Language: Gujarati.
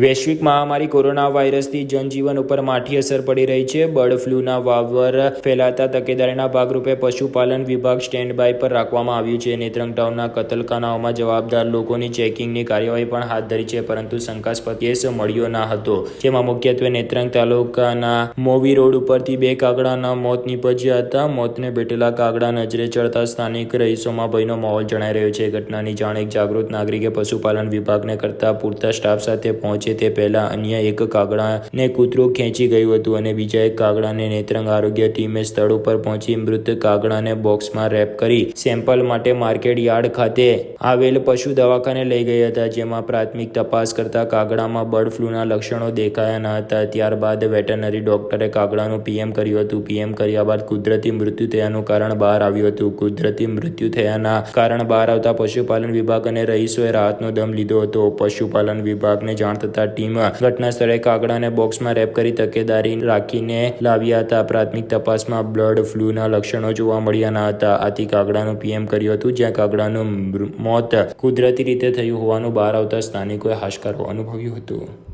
વૈશ્વિક મહામારી કોરોના વાયરસથી જનજીવન ઉપર માઠી અસર પડી રહી છે. બર્ડ ફ્લૂના વાવર ફેલાતા તકેદારીના ભાગરૂપે પશુપાલન વિભાગ સ્ટેન્ડ બાય પર રાખવામાં આવ્યું છે. નેત્રંગ ટાઉનના કતલખાનાઓમાં જવાબદાર લોકોની ચેકિંગની કાર્યવાહી પણ હાથ ધરી છે, પરંતુ શંકાસ્પદ કેસ મળ્યો ના હતો. જેમાં મુખ્યત્વે નેત્રંગ તાલુકાના મોવી રોડ ઉપરથી બે કાગડાના મોત નીપજ્યા હતા. મોતને ભેટેલા કાગડા નજરે ચડતા સ્થાનિક રહીશોમાં ભયનો માહોલ જણાઈ રહ્યો છે. ઘટનાની જાણ એક જાગૃત નાગરિકે પશુપાલન વિભાગને કરતા પૂરતા સ્ટાફ સાથે પહોંચે તે પહેલા અન્ય એક કાગડાને કૂતરું ખેંચી ગયું હતું અને બીજા એક કાગડાને નેત્રંગ આરોગ્ય ટીમે સ્થળ ઉપર પહોંચી મૃત કાગડાને બોક્સમાં રેપ કરી સેમ્પલ માટે માર્કેટ યાર્ડ ખાતે આવેલ પશુ દવાખાને લઈ ગયા હતા, જેમાં પ્રાથમિક તપાસ કરતા કાગડામાં બર્ડ ફ્લૂના લક્ષણો દેખાયા ન હતા. ત્યારબાદ વેટરનરી ડોક્ટરે કાગડાનું પીએમ કર્યું હતું. પીએમ કર્યા બાદ કુદરતી મૃત્યુ થયાનું કારણ બહાર આવ્યું હતું. કુદરતી મૃત્યુ થયાના કારણ બહાર આવતા પશુપાલન વિભાગ અને રહીશોએ રાહતનો દમ લીધો હતો. પશુપાલન વિભાગને જાણ થતા ટીમ ઘટના સ્થળે કાગડાને બોક્સમાં રેપ કરી તકેદારી રાખીને લાવ્યા હતા. પ્રાથમિક તપાસમાં બ્લડ ફ્લૂના લક્ષણો જોવા મળ્યા ન હતા. આથી કાગડાનું પીએમ કર્યું હતું, જ્યાં કાગડાનું મોત કુદરતી રીતે થયું હોવાનું બહાર આવતા સ્થાનિકોએ હાશકારો અનુભવ્યું હતું.